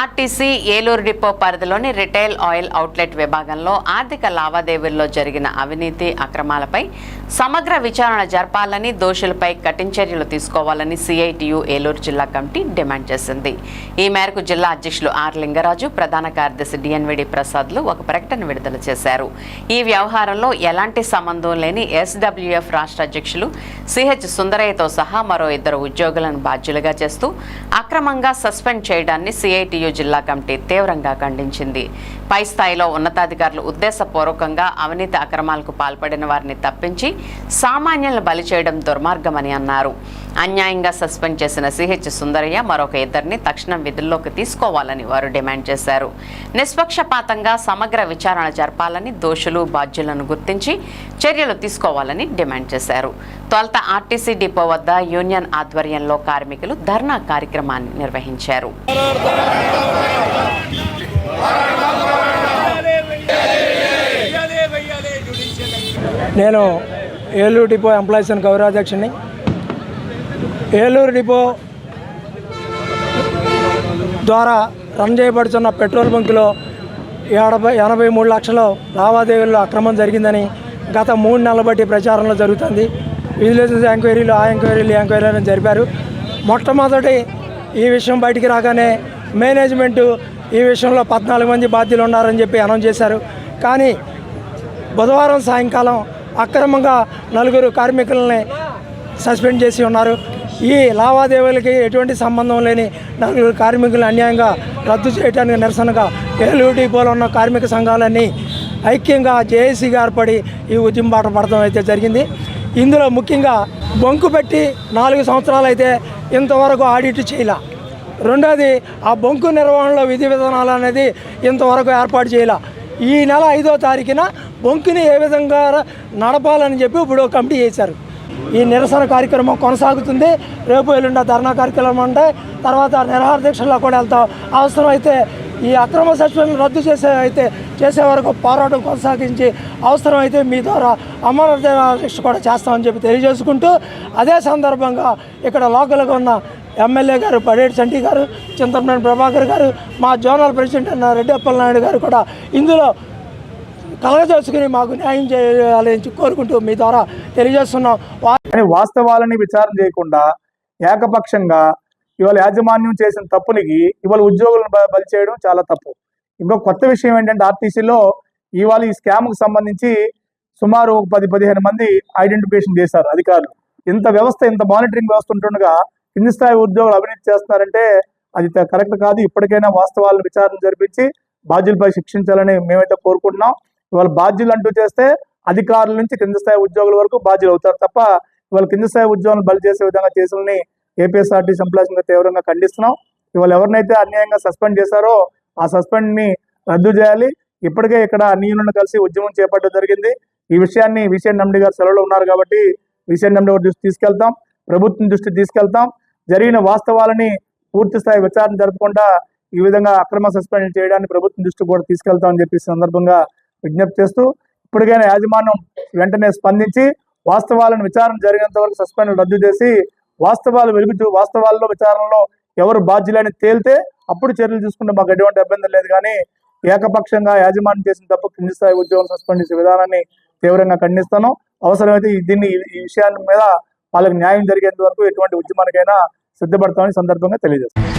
RTC Eluru depot పరిధిలోని retail oil outlet విభాగంలో ఆర్థిక లావాదేవీల్లో జరిగిన అవినీతి అక్రమాలపై సమగ్ర విచారణ జరపాలని దోషులపై కఠిన చర్యలు తీసుకోవాలని సిఐటియు ఏలూరు జిల్లా కమిటీ డిమాండ్ చేసింది. ఈ మేరకు జిల్లా అధ్యక్షులు ఆర్ లింగరాజు ప్రధాన కార్యదర్శి డిఎన్విడి ప్రసాద్లు ఒక ప్రకటన విడుదల చేశారు. ఈ వ్యవహారంలో ఎలాంటి సంబంధం లేని ఎస్డబ్ల్యూఎఫ్ రాష్ట్ర అధ్యక్షులు సిహెచ్ సుందరయ్యతో సహా మరో ఇద్దరు ఉద్యోగులను బాధ్యులుగా చేస్తూ అక్రమంగా సస్పెండ్ చేయడాన్ని సిఐటియు జిల్లా కమిటీ తీవ్రంగా ఖండించింది. పై స్థాయిలో ఉన్నతాధికారులు ఉద్దేశపూర్వకంగా అవినీతి అక్రమాలకు పాల్పడిన వారిని తప్పించి సామాన్యులను బలి చేయడం దుర్మార్గమని అన్నారు. అన్యాయంగా సస్పెండ్ చేసిన సిహెచ్ సుందరయ్య మరొక ఇద్దరిని తక్షణం విధుల్లోకి తీసుకోవాలని వారు డిమాండ్ చేశారు. నిష్పక్షపాతంగా సమగ్ర విచారణ జరపాలని దోషులు బాధ్యులను గుర్తించి చర్యలు తీసుకోవాలని డిమాండ్ చేశారు. తొలత ఆర్టీసీ డిపో వద్ద యూనియన్ ఆధ్వర్యంలో కార్మికులు ధర్నా కార్యక్రమాన్ని నిర్వహించారు. నేను ఏలూరు డిపో ఎంప్లాయీస్ అండ్ గౌరవాధ్యక్షుని ఏలూరు డిపో ద్వారా రన్ చేయబడుతున్న పెట్రోల్ బంకులో ఎనభై ఎనభై మూడు లక్షల లావాదేవీల్లో అక్రమం జరిగిందని గత మూడు నెలల బట్టి ప్రచారంలో జరుగుతుంది. విజిలెన్స్ ఎంక్వైరీలు ఆ ఎంక్వైరీలు ఎంక్వైరీలను జరిపారు. మొట్టమొదటి ఈ విషయం బయటికి రాగానే మేనేజ్మెంటు ఈ విషయంలో పద్నాలుగు మంది బాధ్యులు ఉన్నారని చెప్పి అనౌన్స్ చేశారు. కానీ బుధవారం సాయంకాలం అక్రమంగా నలుగురు కార్మికులని సస్పెండ్ చేసి ఉన్నారు. ఈ లావాదేవీలకి ఎటువంటి సంబంధం లేని నలుగురు కార్మికులను అన్యాయంగా రద్దు చేయడానికి నిరసనగా ఏలూరు డిపోలో ఉన్న కార్మిక సంఘాలన్నీ ఐక్యంగా జేఏసీగా ఏర్పడి ఈ ఉద్యమ బాట పడటం అయితే జరిగింది. ఇందులో ముఖ్యంగా బొంకు పెట్టి నాలుగు సంవత్సరాలు అయితే ఇంతవరకు ఆడిట్ చేయాల. రెండోది ఆ బొంకు నిర్వహణలో విధి విధానాలు అనేది ఇంతవరకు ఏర్పాటు చేయాల. ఈ నెల ఐదో తారీఖున బొంకుని ఏ విధంగా నడపాలని చెప్పి ఇప్పుడు కమిటీ చేశారు. ఈ నిరసన కార్యక్రమం కొనసాగుతుంది. రేపు ఎల్లుండ ధర్నా కార్యక్రమం ఉంటాయి. తర్వాత నిరహార దీక్షల్లో కూడా వెళ్తాం. అవసరమైతే ఈ అక్రమ సస్పెన్షన్ రద్దు చేసే అయితే చేసే వరకు పోరాటం కొనసాగించి అవసరమైతే మీ ద్వారా అమర దీక్ష కూడా చేస్తామని చెప్పి తెలియజేసుకుంటూ అదే సందర్భంగా ఇక్కడ లోకల్గా ఉన్న ఎమ్మెల్యే గారు పడేటి చంటి గారు చింతమనేని ప్రభాకర్ గారు మా జోనల్ ప్రెసిడెంట్ అన్న రెడ్డి అప్పలనాయుడు గారు కూడా ఇందులో కలగజేసుకుని మాకు న్యాయం చేయాలని కోరుకుంటూ మీ ద్వారా తెలియజేస్తున్నాం. కానీ వాస్తవాలని విచారణ చేయకుండా ఏకపక్షంగా ఇవాళ యాజమాన్యం చేసిన తప్పునికి ఇవాళ ఉద్యోగులను బలి చేయడం చాలా తప్పు. ఇంకో కొత్త విషయం ఏంటంటే ఆర్టీసీలో ఇవాళ ఈ స్కామ్కు సంబంధించి సుమారు ఒక పది పదిహేను మంది ఐడెంటిఫికేషన్ చేశారు అధికారులు. ఇంత వ్యవస్థ ఇంత మానిటరింగ్ వ్యవస్థ ఉంటుండగా కింది స్థాయి ఉద్యోగులు అవినీతి చేస్తున్నారంటే అది కరెక్ట్ కాదు. ఇప్పటికైనా వాస్తవాలను విచారణ జరిపించి బాధ్యులపై శిక్షించాలని మేమైతే కోరుకుంటున్నాం. ఇవాళ బాధ్యులు అంటూ చేస్తే అధికారుల నుంచి కింద స్థాయి ఉద్యోగుల వరకు బాధ్యులు అవుతారు తప్ప ఇవాళ కింద స్థాయి ఉద్యోగులను బలి చేసే విధంగా చేసిన ఏపీఎస్ఆర్టీ ఎంప్లాయీస్ తీవ్రంగా ఖండిస్తున్నాం. ఇవాళ ఎవరినైతే అన్యాయంగా సస్పెండ్ చేశారో ఆ సస్పెండ్ని రద్దు చేయాలి. ఇప్పటికే ఇక్కడ అన్ని కలిసి ఉద్యమం చేపట్టడం జరిగింది. ఈ విషయాన్ని విషయం నమ్డి గారు సెలవులో ఉన్నారు కాబట్టి విషయం నమ్డి గారి దృష్టి తీసుకెళ్తాం. ప్రభుత్వం దృష్టి తీసుకెళ్తాం. జరిగిన వాస్తవాలని పూర్తి స్థాయి విచారణ జరపకుండా ఈ విధంగా అక్రమ సస్పెండ్ చేయడానికి ప్రభుత్వం దృష్టి కూడా తీసుకెళ్తామని చెప్పి సందర్భంగా విజ్ఞప్తి చేస్తూ ఇప్పటికైనా యాజమాన్యం వెంటనే స్పందించి వాస్తవాలను విచారణ జరిగినంత వరకు సస్పెండ్ రద్దు చేసి వాస్తవాలు వెలుగుతూ వాస్తవాల్లో విచారణలో ఎవరు బాధ్యులని తేలితే అప్పుడు చర్యలు తీసుకుంటే మాకు ఎటువంటి ఇబ్బంది లేదు. కానీ ఏకపక్షంగా యాజమాన్యం చేసిన తప్పు కింది స్థాయి ఉద్యోగం సస్పెండ్ చేసే విధానాన్ని తీవ్రంగా ఖండిస్తాను అవసరమైతే దీన్ని ఈ- ఈ విషయాన్ని మీద వాళ్ళకి న్యాయం జరిగేంత వరకు ఎటువంటి ఉద్యమానికైనా సిద్ధపడతామని సందర్భంగా తెలియజేస్తాను